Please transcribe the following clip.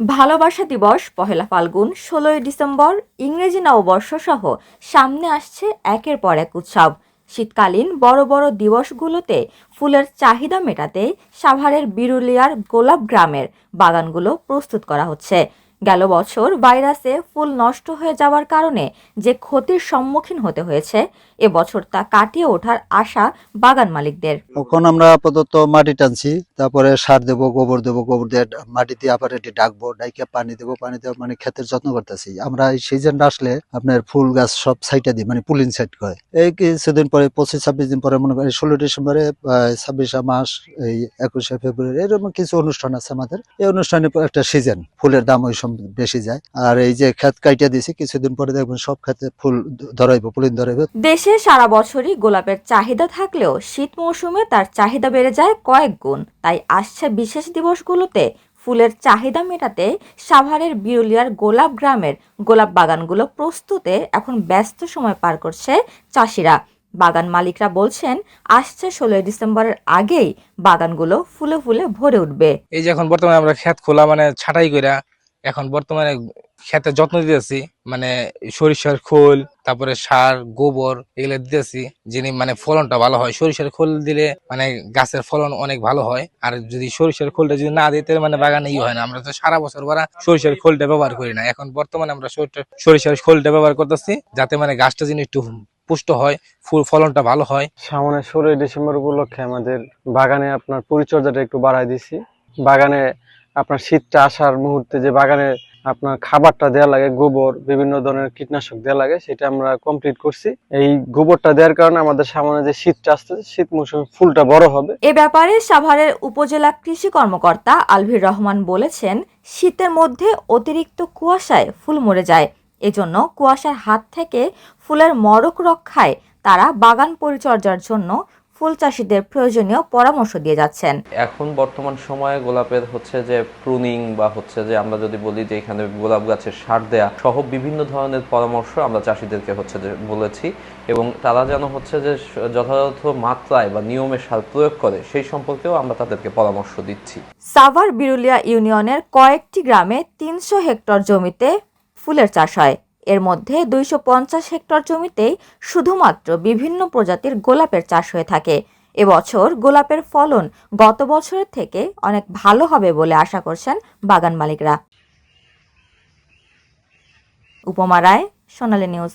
ভালোবাসা দিবস, পহেলা ফাল্গুন, ষোলোই ডিসেম্বর, ইংরেজি নববর্ষ সহ সামনে আসছে একের পর এক উৎসব। শীতকালীন বড় বড় দিবসগুলোতে ফুলের চাহিদা মেটাতে সাভারের বিরুলিয়ার গোলাপ গ্রামের বাগানগুলো প্রস্তুত করা হচ্ছে। গেল বছর ভাইরাসে ফুল নষ্ট হয়ে যাওয়ার কারণে যে ক্ষতির সম্মুখীন হতে হয়েছে এবছর তা কাটিয়ে ওঠার আশা বাগান মালিকদের। এখন আমরা আপাতত মাটি টানছি, তারপরে সার দেবো, গোবর দেবো, গোবর দিয়ে ডা- মাটি দিয়ে আবার এটি ডাকবো, ডাইকে পানি দেবো পানি দেবো মানে ক্ষেতের যত্ন করতেছি। আমরা এই সিজনটা আসলে আপনার ফুল গাছ সব সাইটে দিই মানে পুলিং সাইড করে। এই কিছুদিন পরে, পঁচিশ, ছাব্বিশ দিন পরে, মনে করি ষোলো ডিসেম্বরে ছাব্বিশে মাস এই একুশে ফেব্রুয়ারি, এরকম কিছু অনুষ্ঠান আছে আমাদের। এই অনুষ্ঠানে একটা সিজন ফুলের দাম ওই সময় বেশি যায়। আর এই যে ক্ষেত কাইটা দিয়েছি কিছুদিন পরে দেখবেন সব ক্ষেতে ফুল ধরাইবো পুলিন ধরাইবো। দেশে সারা বছরই গোলাপের চাহিদা থাকলেও শীত মৌসুমে তার চাহিদা বেড়ে যায় কয়েক গুণ। তাই আসছে বিশেষ দিবসগুলোতে ফুলের চাহিদা মেটাতে সাভারের বিরুলিয়ার গোলাপ গ্রামের গোলাপ বাগানগুলো প্রস্তুতে এখন ব্যস্ত সময় পার করছে চাষিরা। বাগান মালিকরা বলছেন আসছে ষোলোই ডিসেম্বরের আগেই বাগানগুলো ফুলে ফুলে ভরে উঠবে। এই যে এখন বর্তমানে আমরা ক্ষেত খোলা মানে ছাটাই কইরা এখন বর্তমানে খেতে যত্ন দিতেছি মানে সরিষার খোল, তারপরে সার, গোবর এগুলো দিতেছি, যিনি মানে ফলনটা ভালো হয়। সরিষার খোল দিলে মানে গাছের ফলন অনেক ভালো হয়। আর যদি সরিষার খোলটা যদি না তাহলে মানে বাগানে ই হয় না। আমরা তো সারা বছর ভরা সরিষার খোলটা ব্যবহার করি না। এখন বর্তমানে আমরা সরিষার খোলটা ব্যবহার করতেছি, যাতে মানে গাছটা যেন একটু পুষ্ট হয়, ফুল, ফলনটা ভালো হয়। সামনে ষোলোই ডিসেম্বর উপলক্ষে আমাদের বাগানে আপনার পরিচর্যাটা একটু বাড়াই দিছি। বাগানে আপনার শীতটা আসার মুহূর্তে যে বাগানে আপনার খাবারটা দেওয়া লাগে, গোবর, বিভিন্ন ধরনের কীটনাশক দেওয়া লাগে, সেটা আমরা কমপ্লিট করছি। এই গোবরটা দেওয়ার কারণে আমাদের সামনে যে শীতটা আসতেছে, শীত মৌসুমে ফুলটা বড় হবে। এ ব্যাপারে সাভারের উপজেলা কৃষি কর্মকর্তা আলভির রহমান বলেছেন, শীতের মধ্যে অতিরিক্ত কুয়াশায় ফুল মরে যায়। এজন্য কুয়াশার হাত থেকে ফুলের মরক রক্ষায় তারা বাগান পরিচর্যার জন্য ফুল চাষিদের প্রয়োজনীয় পরামর্শ দিয়ে যাচ্ছেন। এখন বর্তমান সময়ে গোলাপের হচ্ছে যে প্রুনিং বা হচ্ছে যে আমরা যদি বলি যে এখানে গোলাপ গাছের সার দেয়া সহ বিভিন্ন ধরনের পরামর্শ আমরা চাষিদেরকে হচ্ছে যে বলেছি এবং তারা যেন হচ্ছে যে যথাযথ মাত্রায় বা নিয়মে সার প্রয়োগ করে সেই সম্পর্কেও আমরা তাদেরকে পরামর্শ দিচ্ছি। সাভার বিরুলিয়া ইউনিয়নের কয়েকটি গ্রামে তিনশো হেক্টর জমিতে ফুলের চাষ হয়। এর মধ্যে দুইশো পঞ্চাশ হেক্টর জমিতেই শুধুমাত্র বিভিন্ন প্রজাতির গোলাপের চাষ হয়ে থাকে। এবছর গোলাপের ফলন গত বছরের থেকে অনেক ভালো হবে বলে আশা করছেন বাগান মালিকরা। উপমা রায়, সোনালী নিউজ।